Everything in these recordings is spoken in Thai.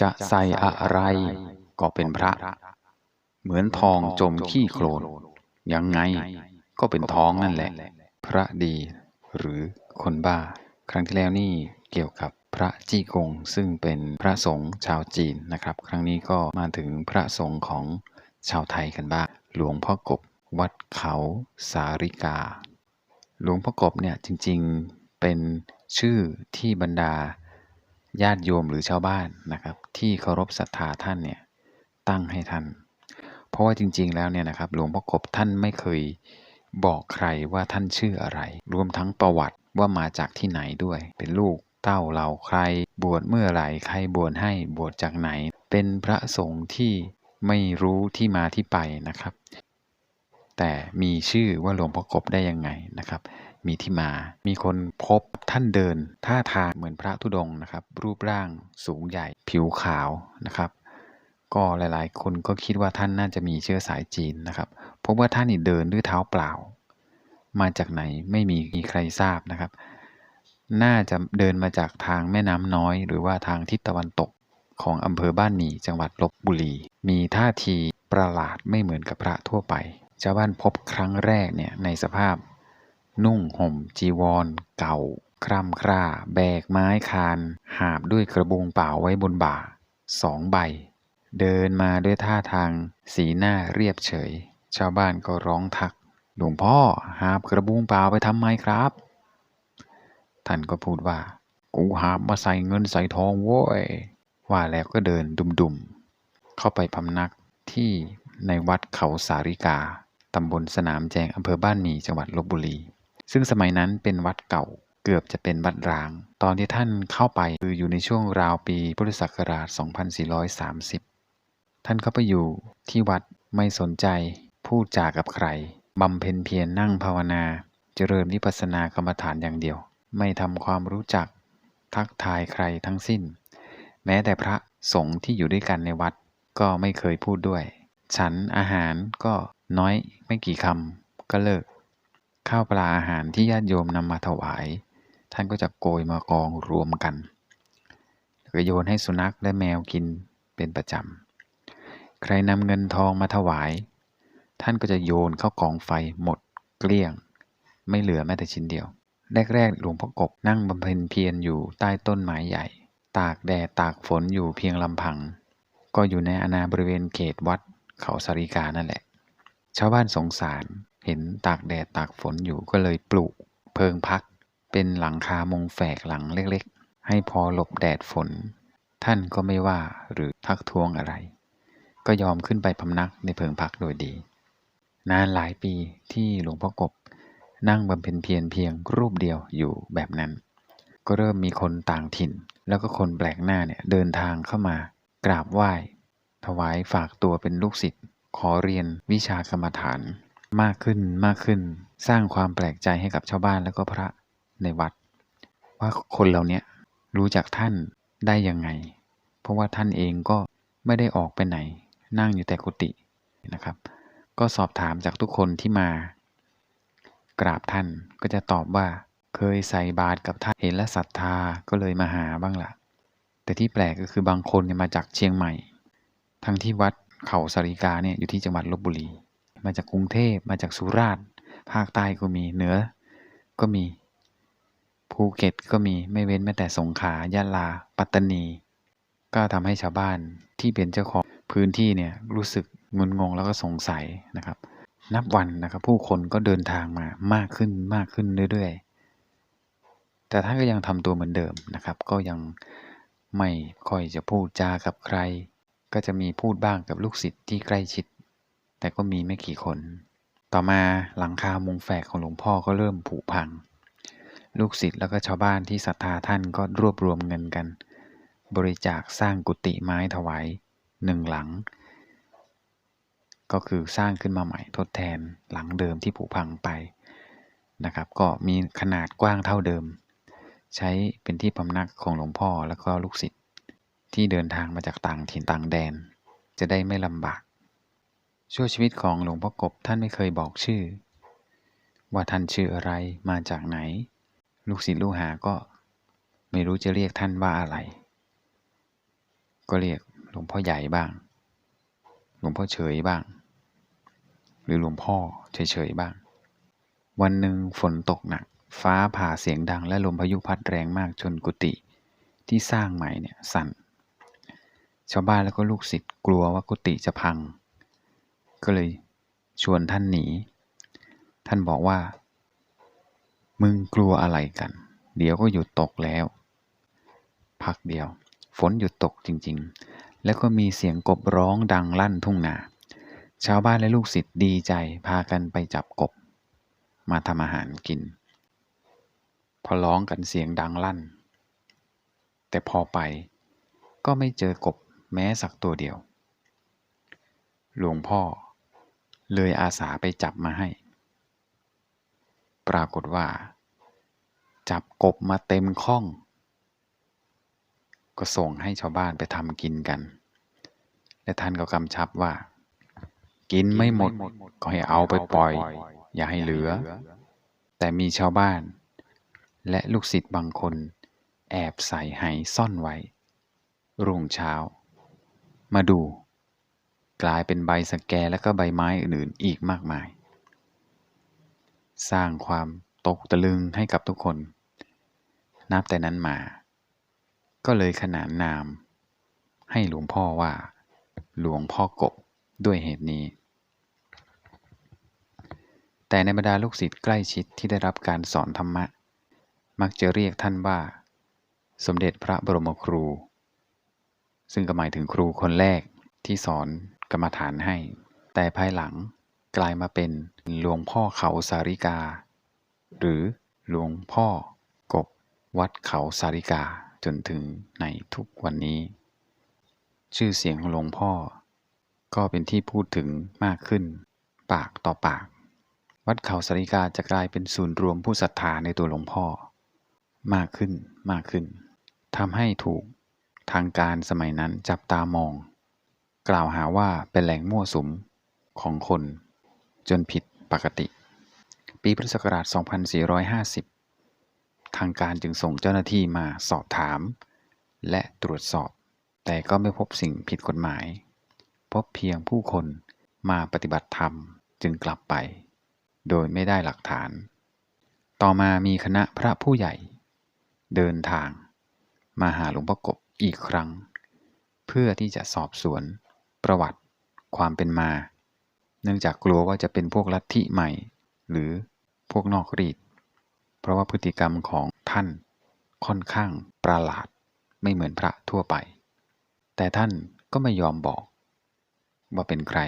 จะใส่อะไรก็เป็นพระ เหมือนทองจมขี้โคลนยังไงก็เป็นท้องนั่นแหละ พระดีหรือคนบ้า ครั้งที่แล้วนี่เกี่ยวกับพระจี้กง ซึ่งเป็นพระสงฆ์ชาวจีนนะครับ ครั้งนี้ก็มาถึงพระสงฆ์ของชาวไทยกันบ้าง หลวงพ่อกบวัดเขาสาริกา หลวงพ่อกบเนี่ยจริงๆเป็นชื่อที่บรรดา ญาติโยมหรือชาวบ้านนะครับ ที่เคารพศรัทธาท่านเนี่ยตั้งให้ท่าน เพราะว่าจริง ๆ แล้วเนี่ยนะครับหลวงพ่อกบท่านไม่เคยบอกใครว่าท่านชื่ออะไร รวมทั้งประวัติว่ามาจากที่ไหนด้วย เป็นลูกเต้าเหล่าใคร บวชเมื่อไหร่ใครบวชให้บวชจากไหน เป็นพระสงฆ์ที่ไม่รู้ที่มาที่ไปนะครับ แต่มีชื่อว่าหลวงพ่อกบได้ยังไงนะครับ มีที่มา มีคนพบท่านเดิน ท่าทางเหมือนพระธุดงนะครับ รูปร่างสูงใหญ่ ผิวขาวนะครับ ก็หลายๆ คนก็คิดว่าท่านน่าจะมีเชื้อสายจีนนะครับพบว่าท่านนี่เดินด้วยเท้าเปล่า มาจากไหนไม่มีใครทราบนะครับ น่าจะเดินมาจากทางแม่น้ำน้อย หรือว่าทางทิศตะวันตกของอำเภอบ้านหมี่จังหวัดลบบุรี มีท่าทีประหลาดไม่เหมือนกับพระทั่วไป ชาวบ้านพบครั้งแรกเนี่ยในสภาพ นุ่งห่มจีวร เก่า คร่ำคร่า แบกไม้คาน หาบด้วยกระบุงเปล่าไว้บนบ่าสองใบ เดินมาด้วยท่าทางสีหน้าเรียบเฉย ชาวบ้านก็ร้องทัก หลวงพ่อหาบกระบุงเปล่าไปทำไมครับ ท่านก็พูดว่า กูหาบมาใส่เงินใส่ทองโว้ย ว่าแล้วก็เดินดุมๆ เข้าไปพำนักที่ในวัดเขาสาริกา ตำบลสนามแจงอำเภอบ้านหมี่จังหวัดลบบุรี ซึ่งสมัยนั้นเป็นวัดเก่าเกือบจะเป็นวัดร้าง ตอนที่ท่านเข้าไปคืออยู่ในช่วงราวปีพุทธศักราช 2430 ท่านเข้าไปอยู่ที่วัดไม่สนใจพูดจากับใครบำเพ็ญเพียรนั่งภาวนา เจริญวิปัสสนากรรมฐานอย่างเดียว ไม่ทำความรู้จัก ทักทายใครทั้งสิ้น แม้แต่พระสงฆ์ที่อยู่ด้วยกันในวัดก็ไม่เคยพูดด้วย ฉันอาหารก็น้อยไม่กี่คำก็เลิก ข้าวปลาอาหารที่ญาติโยมนำมาถวาย ท่านก็จะโกยมากองรวมกันแล้วก็โยนให้สุนัขและแมวกินเป็นประจำ ใครนำเงินทองมาถวาย ท่านก็จะโยนเข้ากองไฟหมดเกลี้ยง ไม่เหลือแม้แต่ชิ้นเดียว แรกๆหลวงพ่อกบนั่งบำเพ็ญเพียรอยู่ใต้ต้นไม้ใหญ่ ตากแดดตากฝนอยู่เพียงลำพัง ก็อยู่ในอาณาบริเวณเขตวัด เขาสาริกานั่นแหละ ชาวบ้านสงสารเห็นตากแดดตากฝนอยู่ก็เลยปลูกเพิงพัก เป็นหลังคามุงแฝกหลังเล็กๆ ให้พอหลบแดดฝน ท่านก็ไม่ว่าหรือทักท้วงอะไร ก็ยอมขึ้นไปพำนักในเพิงพักโดยดี นานหลายปีที่หลวงพ่อกบนั่งบำเพ็ญเพียรเพียงรูปเดียวอยู่แบบนั้น ก็เริ่มมีคนต่างถิ่น แล้วก็คนแปลกหน้าเนี่ยเดินทางเข้ามากราบไหว้ ถวายฝากตัวเป็นลูกศิษย์ขอเรียนวิชากรรมฐาน มากขึ้นมากขึ้น สร้างความแปลกใจให้กับชาวบ้านแล้วก็พระในวัด ว่าคนเหล่านี้รู้จักท่านได้ยังไง เพราะว่าท่านเองก็ไม่ได้ออกไปไหน นั่งอยู่แต่กุฏินะครับ ก็สอบถามจากทุกคนที่มา กราบท่านก็จะตอบว่าเคยใส่บาตรกับท่านเห็นและศรัทธาก็เลยมาหาบ้างละ่ะ แต่ที่แปลกก็คือบางคนมาจากเชียงใหม่ ทั้งที่วัดเขาสาริกาเนี่ยอยู่ที่จังหวัดลบบุรี มาจากกรุงเทพมาจากสุราษฎร์ภาคใต้ก็มีเหนือ ก็มีภูเก็ตก็มีไม่เว้นแม้แต่สงขลายะลา ปัตตานี ก็ทำให้ชาวบ้านที่เป็นเจ้าของพื้นที่เนี่ยรู้สึกงุนงงแล้วก็สงสัยนะครับ นับวันนะครับ ผู้คนก็เดินทางมามากขึ้นมากขึ้นเรื่อยๆ แต่ท่านก็ยังทำตัวเหมือนเดิมนะครับ ก็ยังไม่ค่อยจะพูดจากับใคร ก็จะมีพูดบ้างกับลูกศิษย์ที่ใกล้ชิด แต่ก็มีไม่กี่คน ต่อมาหลังคามุงแฝกของหลวงพ่อก็เริ่มผุพัง ลูกศิษย์แล้วก็ชาวบ้านที่ศรัทธาท่านก็รวบรวมเงินกัน บริจาคสร้างกุฏิไม้ถวายหนึ่งหลัง ก็คือสร้างขึ้นมาใหม่ทดแทนหลังเดิมที่ผุพังไปนะครับก็มีขนาดกว้างเท่าเดิม ใช้เป็นที่พำนักของหลวงพ่อแล้วก็ลูกศิษย์ ที่เดินทางมาจากต่างถิ่นต่างแดน จะได้ไม่ลำบาก ชั่วชีวิตของหลวงพ่อกบท่านไม่เคยบอกชื่อ ว่าท่านชื่ออะไรมาจากไหน ลูกศิษย์ลูกหาก็ไม่รู้จะเรียกท่านว่าอะไร ก็เรียกหลวงพ่อใหญ่บ้าง หลวงพ่อเฉยบ้าง หรือหลวงพ่อเฉยๆบ้าง วันหนึ่งฝนตกหนัก ฟ้าผ่าเสียงดังและลมพายุพัดแรงมากจนกุฏิที่สร้างใหม่เนี่ยสั่น ชาวบ้านแล้วก็ลูกศิษย์กลัวว่ากุฏิจะพัง ก็เลยชวนท่านหนี ท่านบอกว่า มึงกลัวอะไรกัน เดี๋ยวก็หยุดตกแล้ว พักเดียว ฝนหยุดตกจริงๆ แล้วก็มีเสียงกบร้องดังลั่นทุ่งนา ชาวบ้านและลูกศิษย์ดีใจพากันไปจับกบ มาทำอาหารกิน พอร้องกันเสียงดังลั่น แต่พอไปก็ไม่เจอกบ แม้สักตัวเดียว หลวงพ่อเลยอาสาไปจับมาให้ ปรากฏว่า จับกบมาเต็มข้อง ก็ส่งให้ชาวบ้านไปทำกินกัน และท่านก็กำชับว่า กินไม่หมดก็ให้เอาไปปล่อย อย่าให้เหลือ แต่มีชาวบ้าน และลูกศิษย์บางคน แอบใส่ไหซ่อนไว้ รุ่งเช้า มาดู กลายเป็นใบสแกและก็ใบไม้อื่นๆอีกมากมาย สร้างความตกตะลึงให้กับทุกคน นับแต่นั้นมา ก็เลยขนานนาม ให้หลวงพ่อว่า หลวงพ่อกบด้วยเหตุนี้ แต่ในบรรดาลูกศิษย์ใกล้ชิดที่ได้รับการสอนธรรมะ มักจะเรียกท่านว่า สมเด็จพระบรมครู ซึ่งก็หมายถึงครูคนแรกที่สอนกรรมฐานให้ แต่ภายหลังกลายมาเป็นหลวงพ่อเขาสาริกา หรือหลวงพ่อกบวัดเขาสาริกาจนถึงในทุกวันนี้ ชื่อเสียงของหลวงพ่อ ก็เป็นที่พูดถึงมากขึ้น ปากต่อปาก วัดเขาสาริกาจะกลายเป็นศูนย์รวมผู้ศรัทธาในตัวหลวงพ่อ มากขึ้นมากขึ้นทำให้ถูก ทางการสมัยนั้นจับตามอง กล่าวหาว่าเป็นแหล่งมั่วสุมของคน จนผิดปกติ ปีพุทธศักราช 2450 ทางการจึงส่งเจ้าหน้าที่มาสอบถาม และตรวจสอบ แต่ก็ไม่พบสิ่งผิดกฎหมาย พบเพียงผู้คนมาปฏิบัติธรรมจึงกลับไป โดยไม่ได้หลักฐาน ต่อมามีคณะพระผู้ใหญ่ เดินทาง มาหาหลวงพ่อกบ อีกครั้ง เพื่อที่จะสอบสวน ประวัติ ความเป็นมา เนื่องจากกลัวว่าจะเป็นพวกลัทธิใหม่ หรือพวกนอกรีดเพราะว่าพฤติกรรมของท่านค่อนข้างประหลาดไม่เหมือนพระทั่วไป แต่ท่านก็ไม่ยอมบอก ว่าเป็นใคร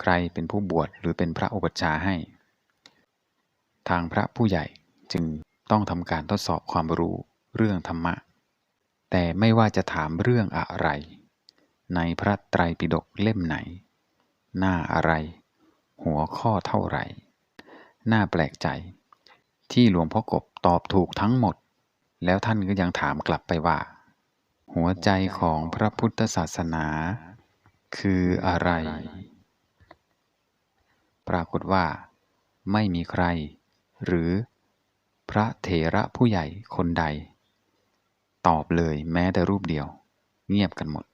ใครเป็นผู้บวชหรือเป็นพระอุปัชฌาย์ให้ ทางพระผู้ใหญ่จึงต้องทำการทดสอบความรู้เรื่องธรรมะ แต่ไม่ว่าจะถามเรื่องอะไร ในพระไตรปิฎกเล่มไหน หน้าอะไร หัวข้อเท่าไหร่ น่าแปลกใจ ที่หลวงพ่อกบตอบถูกทั้งหมด แล้วท่านก็ยังถามกลับไปว่า หัวใจของพระพุทธศาสนา คืออะไร ปรากฏว่า ไม่มีใคร หรือพระเถระผู้ใหญ่คนใด ตอบเลยแม้แต่รูปเดียว เงียบกันหมด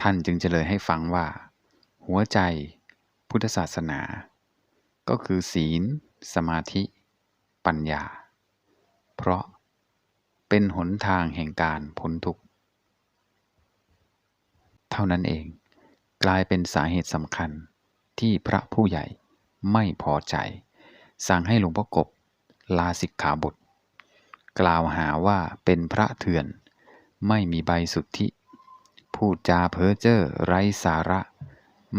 ท่านจึงเฉลยให้ฟังว่า หัวใจพุทธศาสนา ก็คือศีล สมาธิ ปัญญา เพราะเป็นหนทางแห่งการพ้นทุกข์ เท่านั้นเองกลายเป็นสาเหตุสำคัญที่พระผู้ใหญ่ไม่พอใจ สั่งให้หลวงพ่อกบลาสิกขาบท กล่าวหาว่าเป็นพระเถื่อน ไม่มีใบสุทธิ พูดจาเพ้อเจ้อไร้สาระ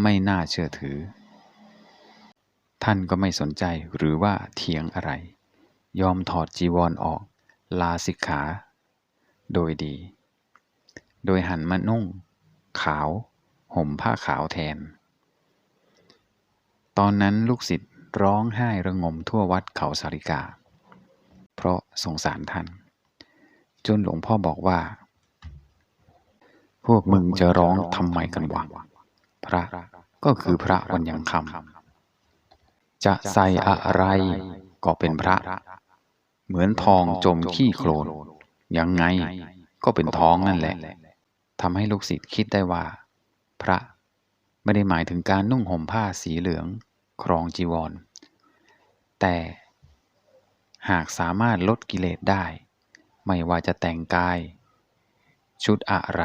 ไม่น่าเชื่อถือ ท่านก็ไม่สนใจหรือว่าเถียงอะไร ยอมถอดจีวรออกลาสิกขา โดยดี โดยหันมานุ่ง ขาว ห่มผ้าขาวแทน ตอนนั้นลูกศิษย์ร้องไห้ระงมทั่ววัดเขาสาริกา เพราะสงสารท่าน จนหลวงพ่อบอกว่า พวกมึงจะร้องทำไมกันวะพระก็คือพระวันยังคำจะใส่อะไรก็เป็นพระ เหมือนทองจมขี้โคลนยังไงก็เป็นท้องนั่นแหละทำให้ลูกศิษย์คิดได้ว่า พระไม่ได้หมายถึงการนุ่งห่มผ้าสีเหลือง ครองจีวร แต่ หากสามารถลดกิเลสได้ ไม่ว่าจะแต่งกาย ชุดอะไร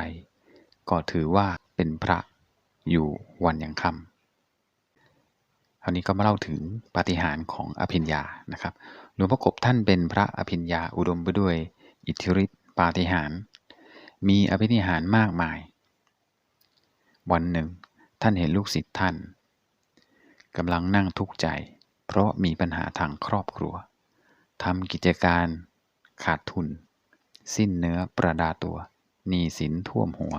ก็ถือว่าเป็นพระอยู่วันยังค่ำคราวนี้ก็มาเล่าถึงปาฏิหาริย์ของอภิญญานะครับหลวงพ่อกบท่านเป็นพระอภิญญาอุดมไปด้วยอิทธิฤทธิปาฏิหาริย์มีอภินิหารมากมาย วันหนึ่ง ท่านเห็นลูกศิษย์ท่านกำลังนั่งทุกข์ใจ เพราะมีปัญหาทางครอบครัว ทำกิจการขาดทุน สิ้นเนื้อประดาตัวหนี้สินท่วมหัว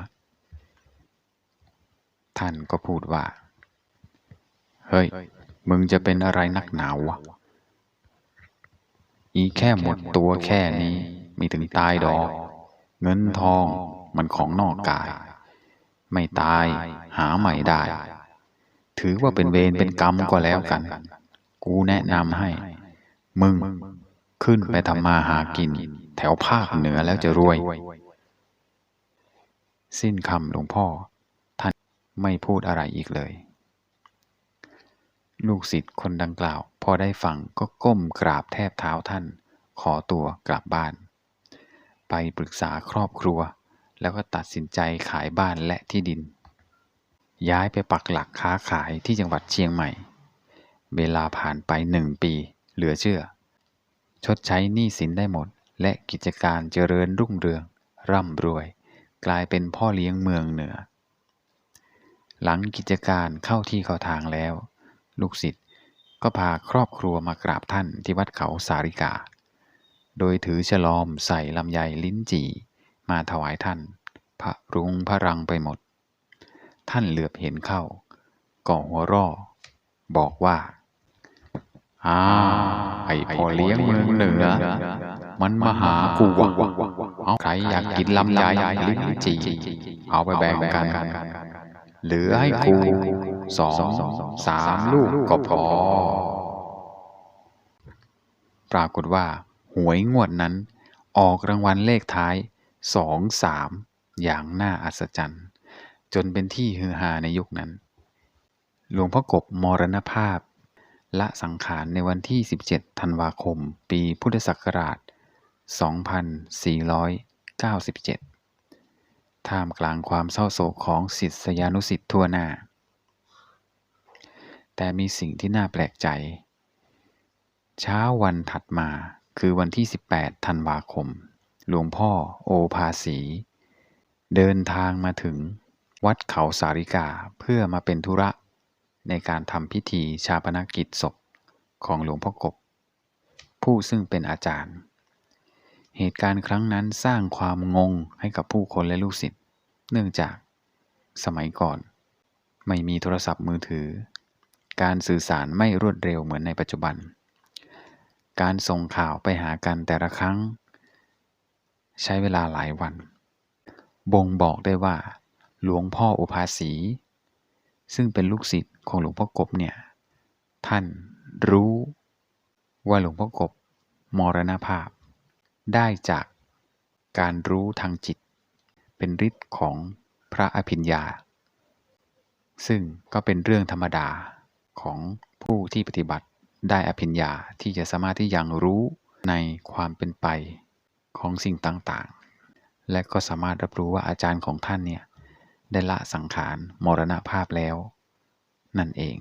ท่านก็พูดว่า เฮ้ย มึงจะเป็นอะไรนักหนาววะ อีแค่หมดตัวแค่นี้มีถึงตายดอก เงินทองมันของนอกกาย ไม่ตายหาใหม่ได้ ถือว่าเป็นเวรเป็นกรรมก็แล้วกัน กูแนะนำให้ มึง ขึ้นไปทำมาหากิน แถวภาคเหนือแล้วจะรวย สิ้นคำหลวงพ่อ ท่านไม่พูดอะไรอีกเลย ลูกศิษย์คนดังกล่าว พอได้ฟังก็ก้มกราบแทบเท้าท่าน ขอตัวกลับบ้าน ไปปรึกษาครอบครัว แล้วก็ตัดสินใจขายบ้านและที่ดิน ย้ายไปปักหลักค้าขายที่จังหวัดเชียงใหม่ เวลาผ่านไปหนึ่งปี เหลือเชื่อ ชดใช้หนี้สินได้หมด และกิจการเจริญรุ่งเรือง ร่ำรวย กลายเป็นพ่อเลี้ยงเมืองเหนือ หลังกิจการเข้าที่เข้าทางแล้ว ลูกศิษย์ก็พาครอบครัวมากราบท่านที่วัดเขาสาริกา โดยถือฉลอมใส่ลำไยลิ้นจี่ มาถวายท่าน พระรุงพระรังไปหมด ท่านเหลือบเห็นเข้าก่อหัวร่อ บอกว่า อ้าไอพ่อเลี้ยงเมืองเหนือ มันมาหากูวะเอาใครอยากกินลำไยลิ้นจีเอาไปแบ่งกัน เหลือให้กูสองสามลูกก็พอ ปรากฏว่า หวยงวดนั้น ออกรางวัลเลขท้ายสองสามอย่างน่าอัศจรรย์ จนเป็นที่ฮือฮาในยุคนั้น หลวงพ่อกบมรณภาพ ละสังขารในวันที่ 17 ธันวาคม ปีพุทธศักราช 2497 ท่ามกลางความเศร้าโศกของศิษยานุศิษย์ทั่วหน้า แต่มีสิ่งที่น่าแปลกใจ เช้าวันถัดมาคือวันที่ 18 ธันวาคม หลวงพ่อโอภาสี เดินทางมาถึงวัดเขาสาริกาเพื่อมาเป็นธุระ ในการทำพิธีชาปนกิจศพของหลวงพ่อกบ ผู้ซึ่งเป็นอาจารย์ เหตุการณ์ครั้งนั้นสร้างความงงให้กับผู้คนและลูกศิษย์เนื่องจากสมัยก่อน ไม่มีโทรศัพท์มือถือ การสื่อสารไม่รวดเร็วเหมือนในปัจจุบัน การส่งข่าวไปหากันแต่ละครั้ง ใช้เวลาหลายวัน บ่งบอกได้ว่า หลวงพ่ออุภาสี ซึ่งเป็นลูกศิษย์ของหลวงพ่อกบเนี่ยท่านรู้ว่าหลวงพ่อกบมรณภาพ ได้จากการรู้ทางจิต เป็นฤทธิ์ของพระอภิญญา ซึ่งก็เป็นเรื่องธรรมดาของผู้ที่ปฏิบัติได้อภิญญาที่จะสามารถที่ยังรู้ในความเป็นไปของสิ่งต่างๆ และก็สามารถรับรู้ว่าอาจารย์ของท่านเนี่ย ได้ละสังขารมรณภาพแล้ว นั่นเอง